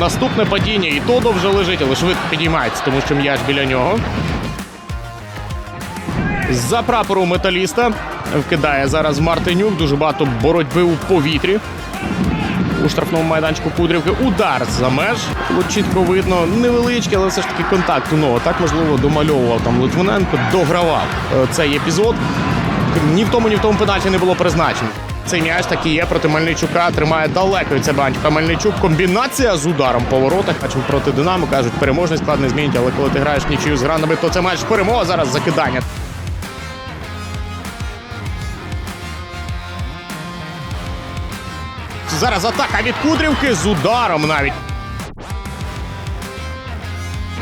Наступне падіння. І Тодо вже лежить, але швидко підіймається, тому що м'яч біля нього. За прапору металіста вкидає зараз Мартинюк. Дуже багато боротьби у повітрі. У штрафному майданчику Кудрівки удар за меж. Було чітко видно, невеличкий, але все ж таки контакт у ногу. Так, можливо, домальовував там Литвиненко, догравав е, цей епізод. Ні в тому, ні в тому пенальті не було призначено. Цей м'яч таки є проти Мельничука. Тримає далеко від себе Антюха Мельничук. Комбінація з ударом по воротах. Бачимо проти Динамо. Кажуть, переможний склад не змінить, але коли ти граєш нічию з гранами, то це матч перемога. Зараз закидання. Зараз атака від Кудрівки з ударом навіть.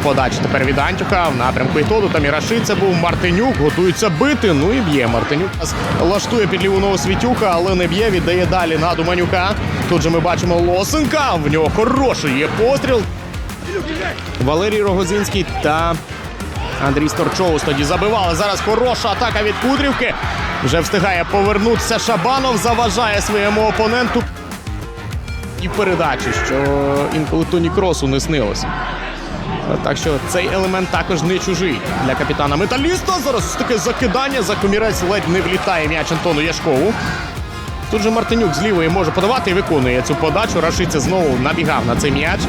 Подача тепер від Антюха в напрямку Ітоду. Там і Рашиця був Мартинюк. Готується бити. Ну і б'є Мартинюк. Лаштує під ліву ногу Світюха, але не б'є. Віддає далі на Думанюка. Тут же ми бачимо Лосенка. В нього хороший є постріл. Валерій Рогозинський та Андрій Сторчоус тоді забивали. Зараз хороша атака від Кудрівки. Вже встигає повернутися Шабанов, заважає своєму опоненту. І передачі, що інколи Тоні Кросу не снилося. Так що цей елемент також не чужий для капітана металіста. Зараз таке закидання за комірець ледь не влітає м'яч Антону Яшкову. Тут же Мартинюк з може подавати і виконує цю подачу. Рашиця знову набігав на цей м'яч.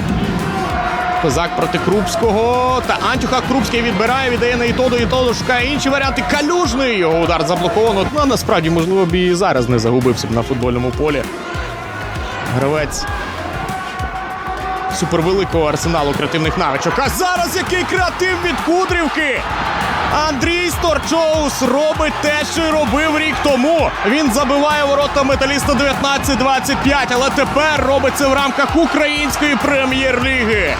Козак проти Крупського. Та Антюха Крупський відбирає, віддає на Ітоду. Ітоду шукає інші варіанти. Калюжний його удар заблоковано. Ну, а насправді, можливо, б і зараз не загубився б на футбольному полі. Гравець супервеликого арсеналу креативних навичок. А зараз який креатив від Кудрівки! Андрій Сторчоус робить те, що й робив рік тому. Він забиває ворота металіста 19-25, але тепер робить це в рамках української прем'єр-ліги.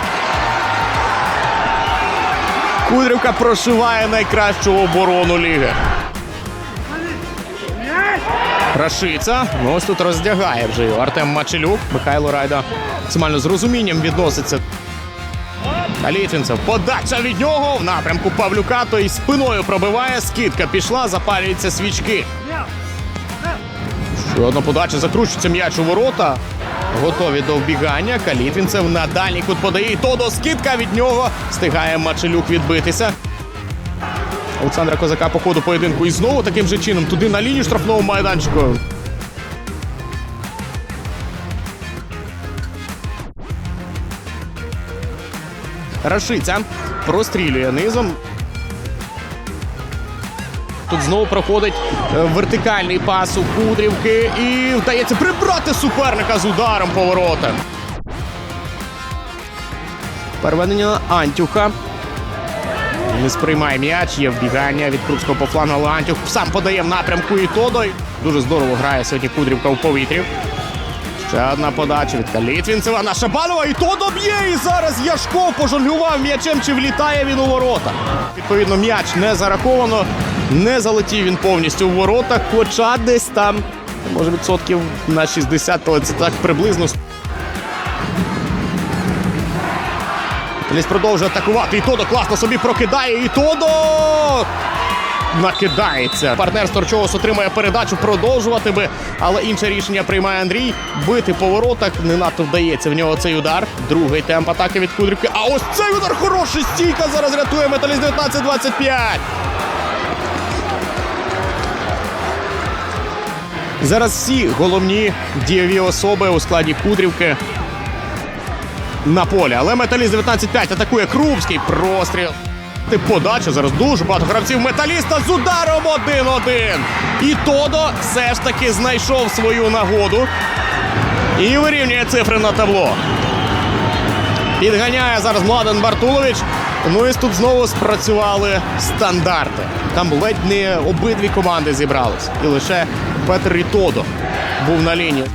Кудрівка прошиває найкращу оборону ліги. Рашиця. Ну ось тут роздягає вже його Артем Мачелюк. Михайло Райда максимально з розумінням відноситься. А Літвінцев подача від нього в напрямку Павлюка, той спиною пробиває, скидка пішла, запалюються свічки. Ще одна подача закручується м'яч у ворота. Готові до вбігання. Калітвінцев на дальній кут подає. І то до скидка від нього. Встигає Мачелюк відбитися. Олександра Козака по ходу поєдинку. І знову таким же чином туди на лінію штрафного майданчику. Рашиця прострілює низом. Тут знову проходить е, вертикальний пас у Кудрівки і вдається прибрати суперника з ударом по воротах. Переведення Антюха. Не сприймає м'яч, є вбігання від Крупського по флангу, але сам подає в напрямку і Тодо. Дуже здорово грає сьогодні Кудрівка у повітрі. Ще одна подача від Калітвінцева на Шабанова. І то доб'є. І зараз Яшков пожонглював м'ячем, чи влітає він у ворота. Відповідно, м'яч не зараховано. Не залетів він повністю в воротах, хоча десь там, може, відсотків на 60, але це так приблизно. Ліс продовжує атакувати. І Тодо класно собі прокидає. І Тодо накидається. Партнер Сторчоус отримує передачу, продовжувати би, але інше рішення приймає Андрій. Бити по воротах не надто вдається в нього цей удар. Другий темп атаки від Кудрівки. А ось цей удар хороший. Стійка зараз рятує металіст 19-25. Зараз всі головні дієві особи у складі Кудрівки на полі. Але металіст 19-5 атакує Крупський. Простріл. Ти Подача зараз дуже багато гравців металіста з ударом 1-1. І Тодо все ж таки знайшов свою нагоду і вирівнює цифри на табло. Підганяє зараз Младен Бартулович. Ну і тут знову спрацювали стандарти. Там ледь не обидві команди зібрались. І лише Петр Рітодо був на лінії.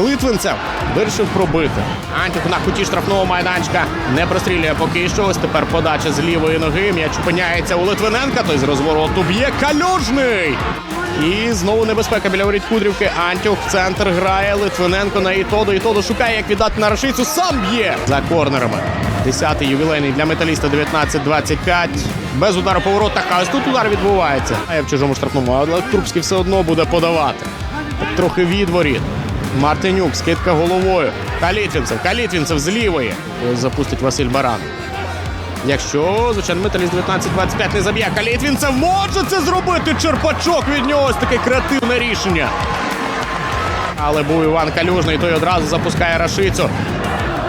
Литвинцев вирішив пробити. Антюх на куті штрафного майданчика не прострілює поки що. Ось тепер подача з лівої ноги. М'яч опиняється у Литвиненка. Той з розвороту б'є калюжний. І знову небезпека біля воріт Кудрівки. Антюх в центр грає. Литвиненко на Ітоду. Ітоду шукає, як віддати на Рашицю. Сам б'є за корнерами. Десятий ювілейний для металіста 19-25. Без удару по воротах. Ось тут удар відбувається. А я в чужому штрафному, але Трубський все одно буде подавати. Трохи від воріт. Мартинюк, скидка головою. Калітвінцев, Калітвінцев з лівої. Запустить Василь Баран. Якщо, звичайно, металіст 19-25 не заб'є, Калітвінцев може це зробити. Черпачок від нього ось таке креативне рішення. Але був Іван Калюжний, той одразу запускає Рашицю.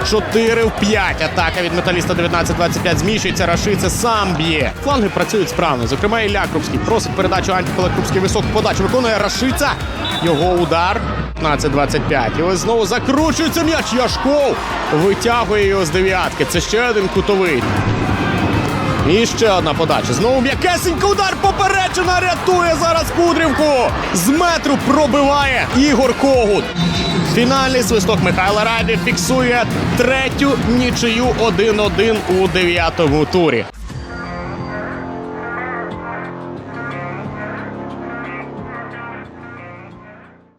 4 в 5. Атака від металіста 19-25 зміщується. Рашиця сам б'є. Фланги працюють справно. Зокрема, Ілля Крупський просить передачу Антікола Крупський високу подачу. Виконує Рашиця. Його удар. 15-25. І ось знову закручується м'яч. Яшков витягує його з дев'ятки. Це ще один кутовий. І ще одна подача. Знову м'якесенький удар. Поперечина рятує зараз Кудрівку. З метру пробиває Ігор Когут. Фінальний свисток Михайла Райди фіксує третю нічию 1-1 у дев'ятому турі.